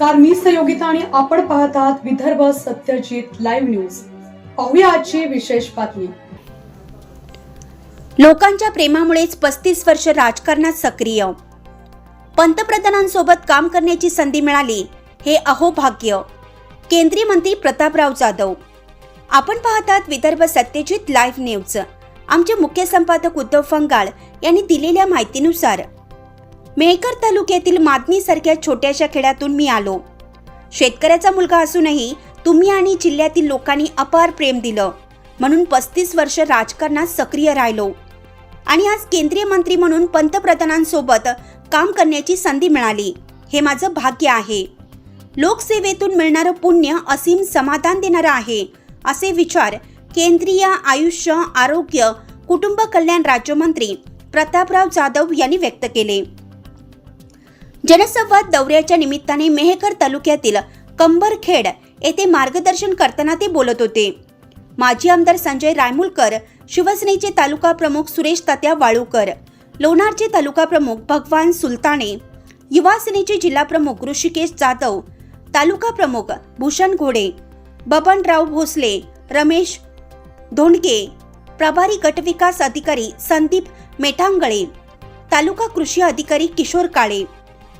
नमस्कार मी सहयोगिता आणि आपण पाहत आहात विदर्भ सत्यजित लाईव्ह न्यूज. पाहूया आजची विशेष बातमी. लोकांच्या प्रेमामुळेच पस्तीस वर्ष राजकारणात सक्रिय. पंतप्रधानांसोबत काम करण्याची संधी मिळाली हे अहोभाग्य. केंद्रीय मंत्री प्रतापराव जाधव. आपण पाहतात विदर्भ सत्यजित लाईव्ह न्यूज. आमचे मुख्य संपादक उद्धव फंगाळ यांनी दिलेल्या माहितीनुसार मेहकर तालुक्यातील मादनीसारख्या छोट्याशा खेड्यातून मी आलो. शेतकऱ्याचा मुलगा असूनही तुम्ही आणि जिल्ह्यातील लोकांनी अपार प्रेम दिलं. म्हणून पस्तीस वर्ष राजकारणात सक्रिय राहिलो. आणि आज केंद्रीय मंत्री म्हणून पंतप्रधानांसोबत काम करण्याची संधी मिळाली. हे माझं भाग्य आहे. लोकसेवेतून मिळणारं पुण्य असीम समाधान देणारं आहे असे विचार केंद्रीय आयुष्य आरोग्य कुटुंब कल्याण राज्यमंत्री प्रतापराव जाधव यांनी व्यक्त केले. जनसंवाद दौऱ्याच्या निमित्ताने मेहकर तालुक्यातील कंबरखेड येथे मार्गदर्शन करताना ते बोलत होते. माजी आमदार संजय रायमुलकर शिवसेनेचे तालुका प्रमुख सुरेश तात्या वाळूकर लोणारचे तालुका प्रमुख भगवान सुलताने युवा सेनेचे जिल्हा प्रमुख ऋषिकेश जाधव तालुका प्रमुख भूषण घोडे बबनराव भोसले रमेश धोंडके प्रभारी गटविकास अधिकारी संदीप मेठांगळे तालुका कृषी अधिकारी किशोर काळे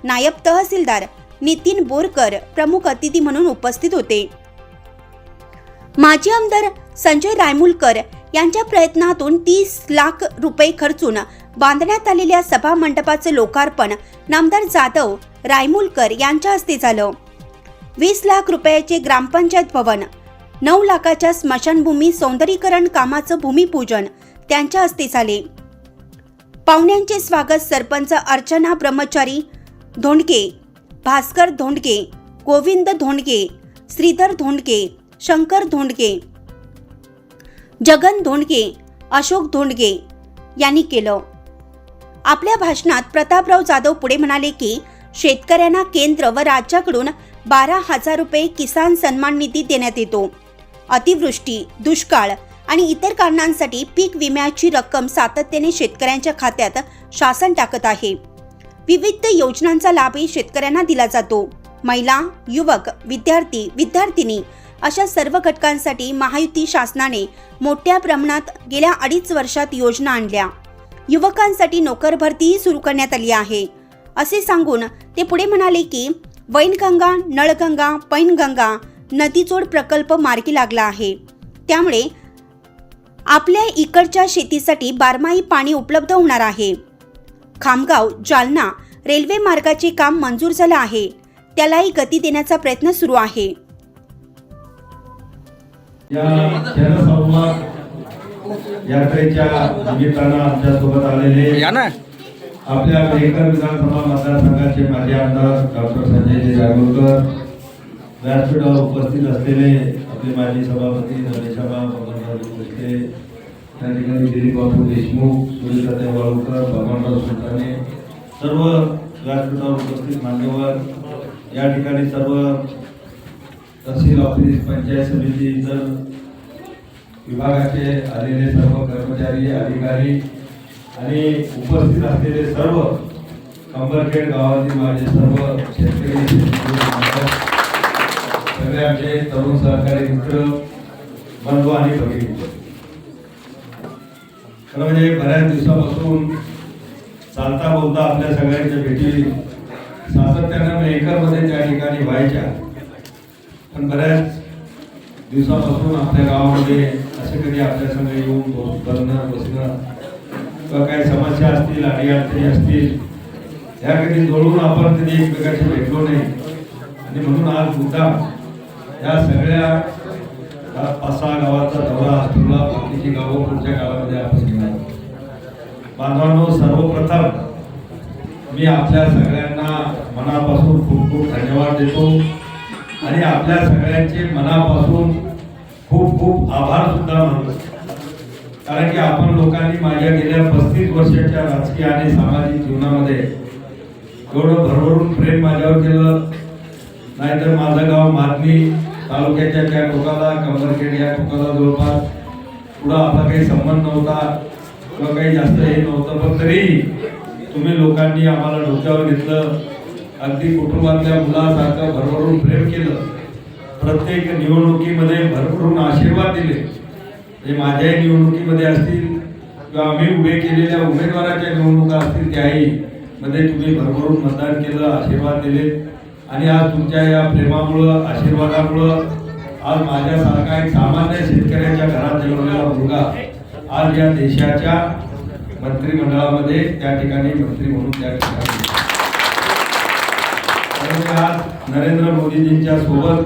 नायब तहसीलदार नितीन बोरकर प्रमुख अतिथी म्हणून उपस्थित होते. माजी आमदार संजय रायमुलकर यांच्या प्रयत्नातून तीस लाख रुपये खर्चून बांधण्यात आलेल्या सभा मंडपाचं लोकार्पण नामदार जाधव रायमुलकर यांच्या हस्ते झालं. वीस लाख रुपयाचे ग्रामपंचायत भवन नऊ लाखाच्या स्मशानभूमी सौंदर्यीकरण कामाचं भूमिपूजन त्यांच्या हस्ते झाले. पाहुण्यांचे स्वागत सरपंच अर्चना ब्रह्मचारी धोंडके भास्कर धोंडके गोविंद धोंडके श्रीधर धोंडके शंकर धोंडके जगन धोंडके अशोक धोंडके यांनी केलं. आपल्या भाषणात प्रतापराव जाधव पुढे म्हणाले की शेतकऱ्यांना केंद्र व राज्याकडून बारा हजार रुपये किसान सन्मान निधी देण्यात येतो. अतिवृष्टी दुष्काळ आणि इतर कारणांसाठी पीक विम्याची रक्कम सातत्याने शेतकऱ्यांच्या खात्यात शासन टाकत आहे. विविध योजनांचा लाभही शेतकऱ्यांना दिला जातो. महिला युवक विद्यार्थी विद्यार्थिनी अशा सर्व घटकांसाठी महायुती शासनाने मोठ्या प्रमाणात गेल्या अडीच वर्षात योजना आणल्या. युवकांसाठी नोकर भरतीही सुरू करण्यात आली आहे. असे सांगून ते पुढे म्हणाले की वैनगंगा नळगंगा पैनगंगा नदीचोड प्रकल्प मार्गी लागला आहे. त्यामुळे आपल्या इकडच्या शेतीसाठी बारमाही पाणी उपलब्ध होणार आहे. खामगाव जालना रेल्वे मार्गाचे काम मंजूर झालं आहे. त्यालाही गती देण्याचा प्रयत्न सुरू आहे. या जनसंवाद यात्रेच्या निमित्तानं आमच्यासोबत आलेले या ना. आपल्या मेहकर विधानसभा मतदारसंघाचे माजी आमदार डॉक्टर संजय जागोलकर व्यासपीठावर उपस्थित असलेले आपले माजी सभापती रमेशबा भगवानराव भोसले त्या ठिकाणी दिलीप बापू देशमुख सुनीता वाळूकर भगवानराव सुलताने सर्व व्यासपीठावर उपस्थित मान्यवर या ठिकाणी सर्व तहसील ऑफिस पंचायत समिती इतर विभागाचे आलेले सर्व कर्मचारी अधिकारी आणि उपस्थित असलेले सर्व कंबरखेड गावातील माझे सर्व शेतकरी सगळे आमचे तरुण सहकारी मित्र बंधू आणि भगिनी. खरं म्हणजे बऱ्याच दिवसापासून चालता बोलता आपल्या सगळ्यांच्या भेटी सातत्यानं मेकरमध्ये त्या ठिकाणी व्हायच्या. पण बऱ्याच दिवसापासून आपल्या गावामध्ये असे कधी आपल्या संग येऊन बसणं बसणं किंवा काही समस्या असतील अडीअडचणी असतील ह्या कधी जोडून आपण कधी एकमेकाशी भेटलो नाही. आणि म्हणून आज मुद्दा या सगळ्या या पाच सहा गावाचा दौरा असलेला बाकीची गावं पुढच्या गावामध्ये आपण घेणार बांधवांनो सर्वप्रथम मी आपल्या सगळ्यांना मनापासून खूप खूप धन्यवाद देतो. आणि आपल्या सगळ्यांचे मनापासून खूप खूप आभार सुद्धा मानतो. कारण की आपण लोकांनी माझ्या गेल्या पस्तीस वर्षाच्या राजकीय आणि सामाजिक जीवनामध्ये एवढं भरभरून प्रेम माझ्यावर केलं. नाहीतर माझं गाव मादनी तालुक्याच्या त्या टोकाला कंबरखेड या टोकाला जवळपास पुढं आपला काही संबंध नव्हता किंवा काही जास्त हे नव्हतं. पण तरी तुम्ही लोकांनी आम्हाला डोक्यावर घेतलं. अगदी कुटुंबातल्या मुलासारखं भरभरून प्रेम केलं. प्रत्येक निवडणुकीमध्ये भरभरून आशीर्वाद दिले. हे माझ्याही निवडणुकीमध्ये असतील किंवा आम्ही उभे केलेल्या उमेदवाराच्या निवडणुका असतील त्याही मध्ये तुम्ही भरभरून मतदान केलं आशीर्वाद दिले. आणि आज तुमच्या या प्रेमामुळं आशीर्वादामुळं आज माझ्यासारखा एक सामान्य शेतकऱ्याच्या घरात जन्मलेला मुलगा आज या देशाच्या मंत्रिमंडळामध्ये त्या ठिकाणी मंत्री म्हणून त्या ठिकाणी आज नरेंद्र मोदीजींच्या सोबत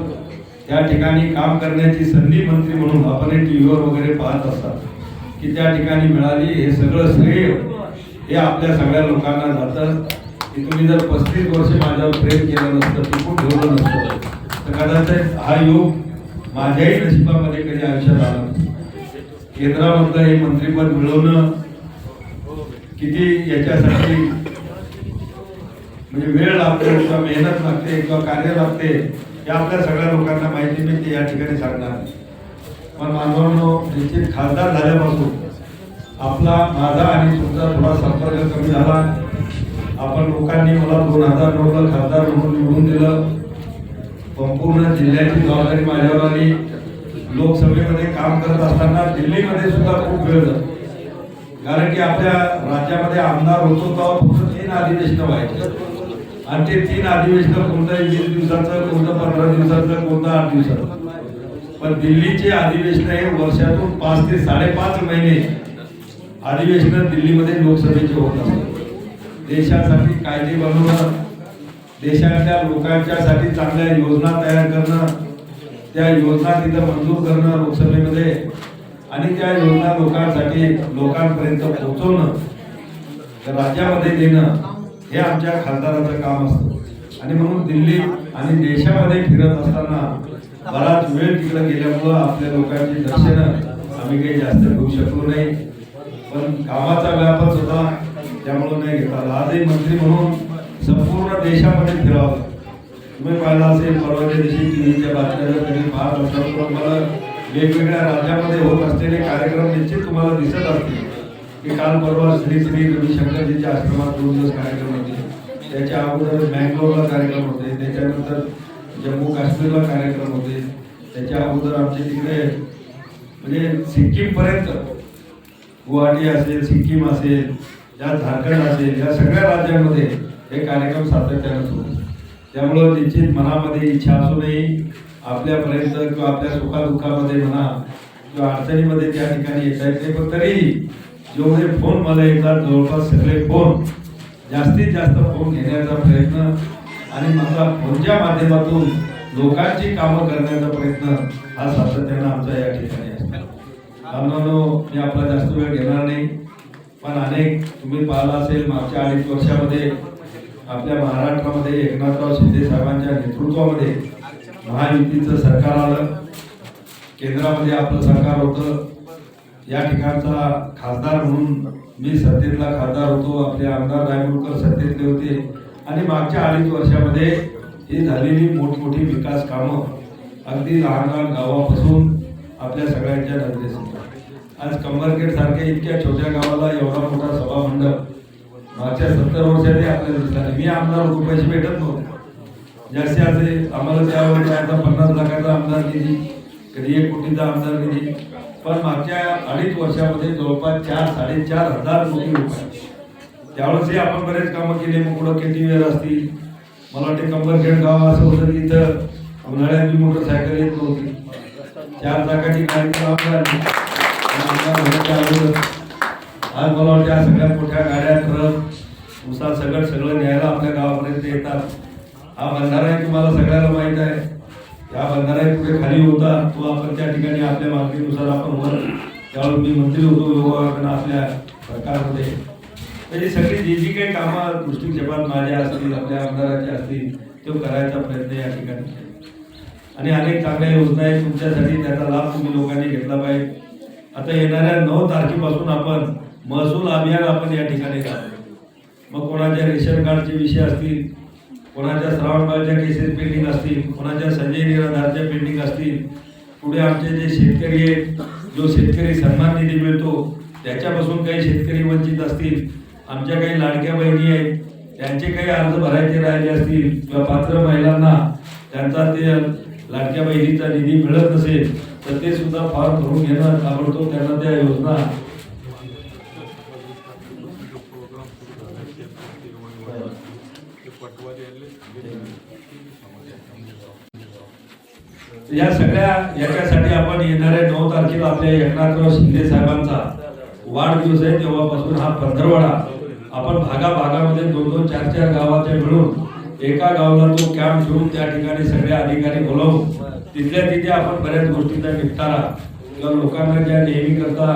त्या ठिकाणी काम करण्याची संधी मंत्री म्हणून आपण टीव्हीवर वगैरे पाहत असतात. की त्या ठिकाणी मिळाली हे सगळं श्रेय हे आपल्या सगळ्या लोकांना जातं. की तुम्ही जर पस्तीस वर्ष माझ्यावर प्रेम केलं नसतं टिकून ठेवलं नसतं तर कदाचित हा योग माझ्याही नशिबामध्ये कधी आयुष्यात आला नसता. केंद्रामधलं हे मंत्रीपद मिळवणं किती याच्यासाठी म्हणजे वेळ लागतो किंवा मेहनत लागते किंवा कार्य लागते हे आपल्या सगळ्या लोकांना माहिती मी ते या ठिकाणी सांगणार पण मानवांनो निश्चित खासदार झाल्यापासून आपला माझा आणि तुमचा थोडा संपर्क कमी झाला. आपण लोकांनी मला दोन हजार नऊला खासदार म्हणून निवडून दिलं. संपूर्ण जिल्ह्याची जबाबदारी माझ्यावर आली. लोकसभेमध्ये काम करत असताना दिल्लीमध्ये सुद्धा खूप वेळ झाला कारण की आपल्या राज्यामध्ये आमदार होतो तेव्हा फक्त तीन अधिवेशन व्हायचे. आणि ते तीन अधिवेशन कोणतं वीस दिवसाचं कोणतं पंधरा दिवसाचं कोणतं आठ दिवसाचं. पण दिल्लीचे अधिवेशन हे वर्षातून पाच ते साडेपाच महिने अधिवेशन दिल्लीमध्ये लोकसभेचे होत असतात. देशासाठी कायदे बनवणं देशातल्या लोकांच्यासाठी चांगल्या योजना तयार करणं त्या योजना तिथं मंजूर करणं लोकसभेमध्ये आणि त्या योजना लोकांसाठी लोकांपर्यंत पोहोचवणं राज्यामध्ये देणं हे आमच्या खासदाराचं काम असतं. आणि म्हणून दिल्ली आणि देशामध्ये फिरत असताना बराच वेळ तिकडे गेल्यामुळं आपल्या लोकांची दर्शनं आम्ही काही जास्त घेऊ शकलो नाही. पण कामाचा व्यापच होता त्यामुळं नाही घेता आला. आजही मंत्री म्हणून संपूर्ण देशामध्ये फिरावं. तुम्ही पाहिलं असेल परवाच्या दिवशी टीव्हीच्या बातम्या जर पाहत असाल तर मला वेगवेगळ्या राज्यामध्ये होत असलेले कार्यक्रम निश्चित तुम्हाला दिसत असतील. की काल परवा श्री श्री रविशंकरजीच्या आश्रमात दोन दिवस कार्यक्रम होते. त्याच्या अगोदर बँगलोरला कार्यक्रम होते. त्याच्यानंतर जम्मू काश्मीरला कार्यक्रम होते. त्याच्या अगोदर आमच्या तिकडे म्हणजे सिक्कीमपर्यंत. गुवाहाटी असेल सिक्कीम असेल या झारखंड असेल या सगळ्या राज्यांमध्ये हे कार्यक्रम सातत्यानं सुरू त्यामुळं निश्चित मनामध्ये इच्छा असूनही आपल्यापर्यंत किंवा आपल्या सुखादुखामध्ये म्हणा किंवा अडचणीमध्ये त्या ठिकाणी येता येत नाही. पण तरीही जेवढे फोन मला येतात जवळपास सगळे फोन जास्तीत जास्त फोन घेण्याचा प्रयत्न आणि माझा फोनच्या माध्यमातून लोकांची कामं करण्याचा प्रयत्न हा सातत्यानं आमचा या ठिकाणी असतो. मी आपला जास्त वेळ घेणार नाही. पण अनेक तुम्ही पाहिला असेल मागच्या अडीच वर्षामध्ये आपल्या महाराष्ट्रामध्ये एकनाथराव शिंदे साहेबांच्या नेतृत्वामध्ये महायुतीचं सरकार आलं. केंद्रामध्ये आपलं सरकार होतं. या ठिकाणचा खासदार म्हणून मी सत्तेतला खासदार होतो. आपले आमदार रायमुरकर सत्तेतले होते. आणि मागच्या अडीच वर्षामध्ये ही झालेली मोठमोठी विकास कामं अगदी लहान लहान गावापासून आपल्या सगळ्यांच्या नजरेसमोर आज कंबरखेड सारख्या इतक्या छोट्या गावाला एवढा मोठा सभा मंडप मागच्या सत्तर वर्षातही आपल्याला दिसला मी आमदार होतो पैसे भेटत नव्हते. जास्ती असे आम्हाला त्यावेळी आता पन्नास लाखाचा आमदार निधी कधी एक कोटीचा आमदार निधी पण मागच्या अडीच वर्षामध्ये जवळपास चार साडेचार हजार कोटी रुपये. त्यावेळेसही आपण बरेच कामं केले. मुकुड किती वेळ असतील. मला वाटते कंबरखेड गाव असं होतं की इथं उन्हाळ्यात मी मोटरसायकल येत नव्हती. चार चाकाची गाडी आज मला वाटतं या सगळ्या मोठ्या गाड्या ट्रक उसात सगळं सगळं न्यायला आपल्या गावापर्यंत येतात हा बंधारा आहे तुम्हाला सगळ्याला माहीत आहे या बंधारा कुठे खाली होता तो आपण त्या ठिकाणी आपल्या मागणीनुसार आपण वर त्यावर मी मंत्री होतो विभागाकडे आपल्या सरकारमध्ये तर सगळी जी जी काही कामं दृष्टिक्षेपात माझ्या असतील आपल्या आमदाराच्या असतील तो करायचा प्रयत्न या ठिकाणी आणि अनेक चांगल्या योजना आहेत तुमच्यासाठी त्याचा लाभ तुम्ही लोकांनी घेतला पाहिजे. आता येणाऱ्या नऊ तारखेपासून आपण महसूल अभियान आपण या ठिकाणी राहतो मग कोणाच्या रेशन कार्डचे विषय असतील कोणाच्या श्रावणबाळच्या केसेस पेंडिंग असतील कोणाच्या संजय निराधारच्या पेंडिंग असतील पुढे आमचे जे शेतकरी आहेत जो शेतकरी सन्मान निधी मिळतो त्याच्यापासून काही शेतकरी वंचित असतील आमच्या काही लाडक्या बहिणी आहेत त्यांचे काही अर्ज भरायचे राहिले असतील किंवा पात्र महिलांना त्यांचा ते लाडक्या बहिणीचा निधी मिळत नसेल तर ते सुद्धा फॉर्म भरून घेणं ताबडतोब त्यांना त्या योजना या सगळ्या याच्यासाठी आपण येणाऱ्या नऊ तारखेला आपल्या एकनाथराव शिंदे साहेबांचा वाढदिवस आहे. तेव्हापासून हा पंधरवडा आपण भागा भागामध्ये दोन दोन चार चार गावाचे मिळून एका गावाला तो कॅम्प घेऊन त्या ठिकाणी सगळे अधिकारी बोलावून तिथल्या तिथे आपण बऱ्याच गोष्टींचा निपटारा. किंवा लोकांना ज्या नेहमी करता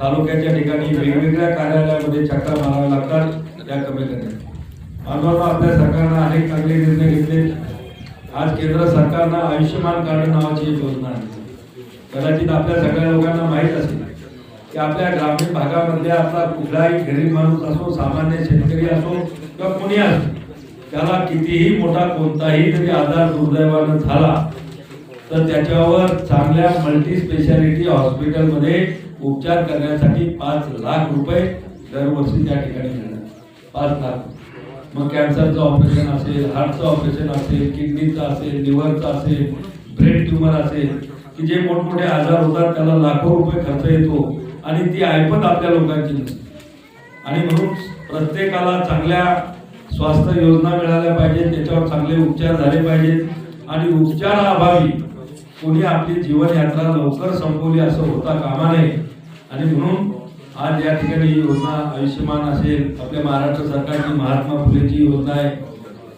तालुक्याच्या ठिकाणी वेगवेगळ्या कार्यालयामध्ये चक्रा माराव्या लागतात त्या कमी करण्यात मानवानं आपल्या सरकारनं अनेक चांगले निर्णय घेतले. आज केंद्र सरकारनं आयुष्यमान कार्ड नावाची एक योजना आहे कदाचित आपल्या सगळ्या लोकांना माहीत असेल की आपल्या ग्रामीण भागामध्ये आपला कुठलाही गरीब माणूस असो सामान्य शेतकरी असो किंवा कोणी असो त्याला कितीही मोठा कोणताही जरी आजार दुर्दैवानं झाला तर त्याच्यावर चांगल्या मल्टी स्पेशालिटी हॉस्पिटलमध्ये उपचार करण्यासाठी पाच लाख रुपये दरवर्षी त्या ठिकाणी मिळणार. पाच लाख. मग कॅन्सरचं ऑपरेशन असेल हार्टचं ऑपरेशन असेल किडनीचं असेल लिव्हरचं असेल ब्रेन ट्युमर असेल की जे मोठमोठे आजार होतात त्याला लाखो रुपये खर्च येतो आणि ती ऐपत आपल्या लोकांची नसते. आणि म्हणून प्रत्येकाला चांगल्या स्वास्थ्य योजना मिळाल्या पाहिजेत त्याच्यावर चांगले उपचार झाले पाहिजेत. आणि उपचाराअभावी कोणी आपली जीवनयात्रा लवकर संपवली असं होता कामा नये. आणि म्हणून आज या ठिकाणी ही योजना आयुष्यमान असेल आपल्या महाराष्ट्र सरकारची महात्मा फुलेची योजना आहे.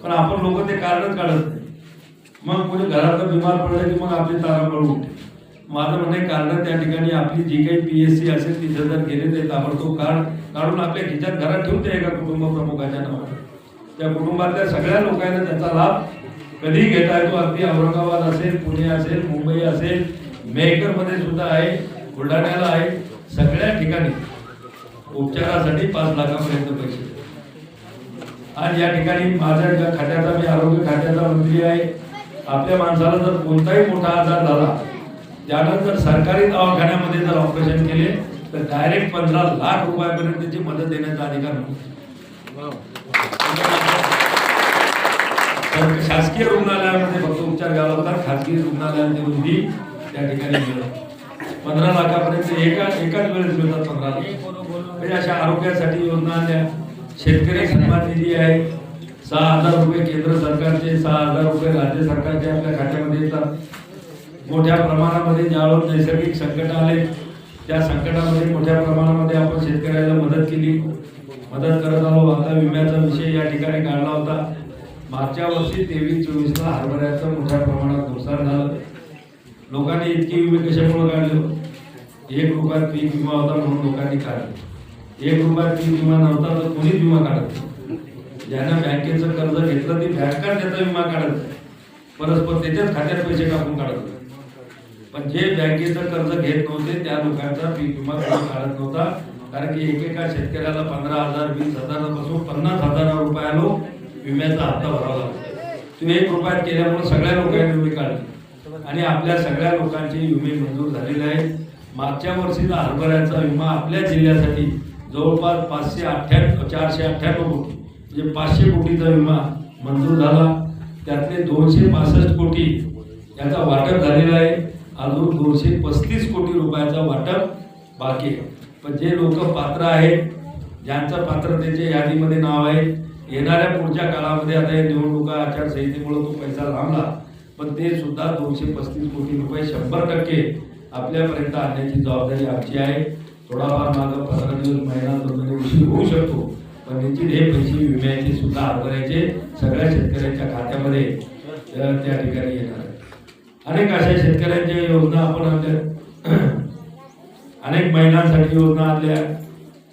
पण आपण लोक ते कारणच काढत नाही. मग कोणी घरातलं बिमार पडलं की मग आपली तारा पडू माझं म्हणणे कारण त्या ठिकाणी आपली जी काही पी एस सी असेल तिथे जर गेले ते ताबडतोब कार्ड काढून आपल्या खिच्यात घरात ठेवून एका कुटुंब प्रमुखाच्या नावाने. त्या कुटुंबातल्या सगळ्या लोकांना त्याचा लाभ कधी घेता येतो अगदी औरंगाबाद असेल पुणे असेल मुंबई असेल मेहकरमध्ये सुद्धा आहे बुलढाण्याला आहे सगळ्या ठिकाणी. उपचारासाठी पाच लाखापर्यंत पैसे. आज या ठिकाणी माझ्या खात्याचा मी आरोग्य खात्याचा मंत्री आहे. आपल्या माणसाला जर कोणताही मोठा आजार झाला त्यानं जर सरकारी दवाखान्यामध्ये जर ऑपरेशन केले तर डायरेक्ट पंधरा लाख रुपयापर्यंत त्याची मदत देण्याचा अधिकार मिळतो तर शासकीय रुग्णालयामध्ये फक्त उपचार घ्यावा लागतात खाजगी रुग्णालयामध्ये निधी त्या ठिकाणी मिळत पंधरा लाखापर्यंत एका एकाच वेळेस मिळतात पंधरा लाख. म्हणजे अशा आरोग्यासाठी योजना आल्या शेतकरी सन्मान निधी आहे. सहा हजार रुपये केंद्र सरकारचे सहा हजार रुपये राज्य सरकारचे आपल्या खात्यामध्ये येतात. मोठ्या प्रमाणामध्ये ज्यावेळेस नैसर्गिक संकट आले त्या संकटामध्ये मोठ्या प्रमाणामध्ये आपण शेतकऱ्याला मदत केली. मदत करत आलो. आता विम्याचा विषय या ठिकाणी काढला होता. मागच्या वर्षी तेवीस चोवीसला हरभऱ्याचं मोठ्या प्रमाणात नुकसान झालं. लोकांनी इतकी विमे कशामुळे काढले हो? एक रुपयात पीक विमा होता म्हणून लोकांनी काढले. एक रुपयात पीक विमा नव्हता तर कोणीच विमा काढत ज्यांना ज्यानं बँकेचं कर्ज घेतलं ते बँका त्याचा विमा काढत परस्पर त्याच्याच खात्यात पैसे टाकून काढत पण जे बँकेचं कर्ज घेत नव्हते त्या लोकांचा पीक विमा काढत नव्हता. कारण की एकेका शेतकऱ्याला पंधरा हजार वीस हजारापासून पन्नास हजार रुपयालो विम्याचा हप्ता भरावा लागतो. तुम्ही एक रुपयात केल्यामुळे सगळ्या लोकांनी विमे काढले. आणि आपल्या सगळ्या लोकांचे विमे मंजूर झालेले आहेत. मागच्या वर्षीचा हरभऱ्याचा विमा आपल्या जिल्ह्यासाठी जवळपास पाचशे अठ्ठ्याण्णव चारशे अठ्ठ्याण्णव कोटी म्हणजे पाचशे कोटीचा विमा मंजूर झाला. त्यातले दोनशे पासष्ट कोटी याचा वाटप झालेला आहे. अजून दोनशे पस्तीस कोटी रुपयाचा वाटप बाकी आहे. पण जे लोक पात्र आहेत ज्यांचं पात्रतेच्या यादीमध्ये नाव आहे येणाऱ्या पुढच्या काळामध्ये आता या निवडणुका आचारसंहितेमुळे तो पैसा लांबला पण ते सुद्धा दोनशे पस्तीस कोटी रुपये शंभर टक्के आपल्यापर्यंत आणण्याची जबाबदारी आमची आहे. थोडाफार माझा पंधरा दिवस महिना दोन महिने उशीर होऊ शकतो पण निश्चित हे पैसे विम्याचे सुद्धा हरभऱ्याचे सगळ्या शेतकऱ्यांच्या खात्यामध्ये त्या ठिकाणी येणार आहेत. अनेक अशा शेतकऱ्यांच्या योजना आपण आणल्या अनेक महिलांसाठी योजना आणल्या.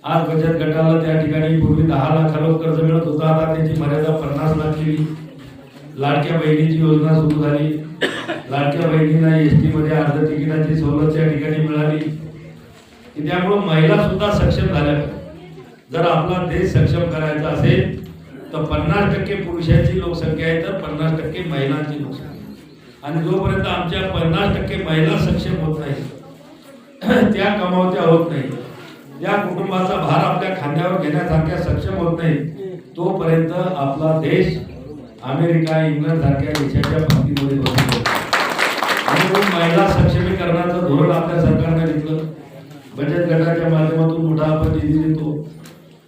आज बचत गटाला त्या ठिकाणी पूर्वी दहा लाखाला कर्ज मिळत होता. आता त्याची मर्यादा पन्नास लाख केली लाडक्या बहिणीची योजना सुरू झाली. लाडक्या बहिणींना एस टी मध्ये अर्ध तिकिटाची सवलत त्या ठिकाणी मिळाली. त्यामुळं महिला सुद्धा सक्षम झाल्या. जर आपला देश सक्षम करायचा असेल तर पन्नास टक्के पुरुषांची लोकसंख्या आहे तर पन्नास टक्के महिलांची लोकसंख्या. आणि जोपर्यंत आमच्या पन्नास टक्के महिला सक्षम होत नाही त्या कमावत्या होत नाही. या कुटुंबाचा भार आपल्या खांद्यावर घेण्यासारख्या सक्षम होत नाही. तोपर्यंत आपला देश अमेरिका इंग्लंड सारख्या देशाच्या बाबतीमध्ये म्हणून महिला सक्षमीकरणाचं धोरण आपल्या सरकारने घेतलं. बचत गटाच्या माध्यमातून मोठा आपण निधी देतो.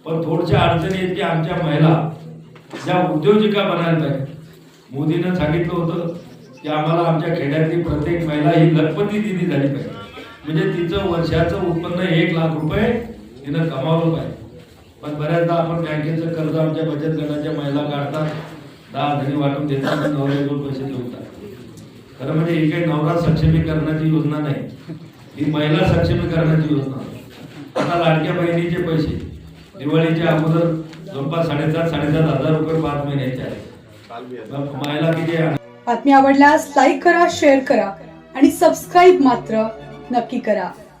पण थोडशा अडचणी आहेत की आमच्या महिला ज्या उद्योजिका बनायला पाहिजे मोदीनं सांगितलं होतं की आम्हाला आमच्या खेड्यातली प्रत्येक महिला ही लखपती दिली झाली पाहिजे. म्हणजे तिचं वर्षाचं उत्पन्न एक लाख रुपये तिनं कमावलं पाहिजे. पण बऱ्याचदा आपण बँकेचं कर्ज आमच्या बचत गटाच्या महिला काढतात दहा धनी वाटून देतात नवरे दोन पैसे ठेवतात. खरं म्हणजे ही काही नवरा सक्षमीकरणाची योजना नाही. ही महिला सक्षमीकरणाची योजना. आता लाडक्या बहिणीचे पैसे. दिवाळीच्या अगोदर जवळपास साडेसात साडेसात हजार रुपये पाच महिन्याचे आहेत. महिला किती आहे? बातमी आवडल्यास लाईक करा शेअर करा आणि सबस्क्राईब मात्र नक्की करा.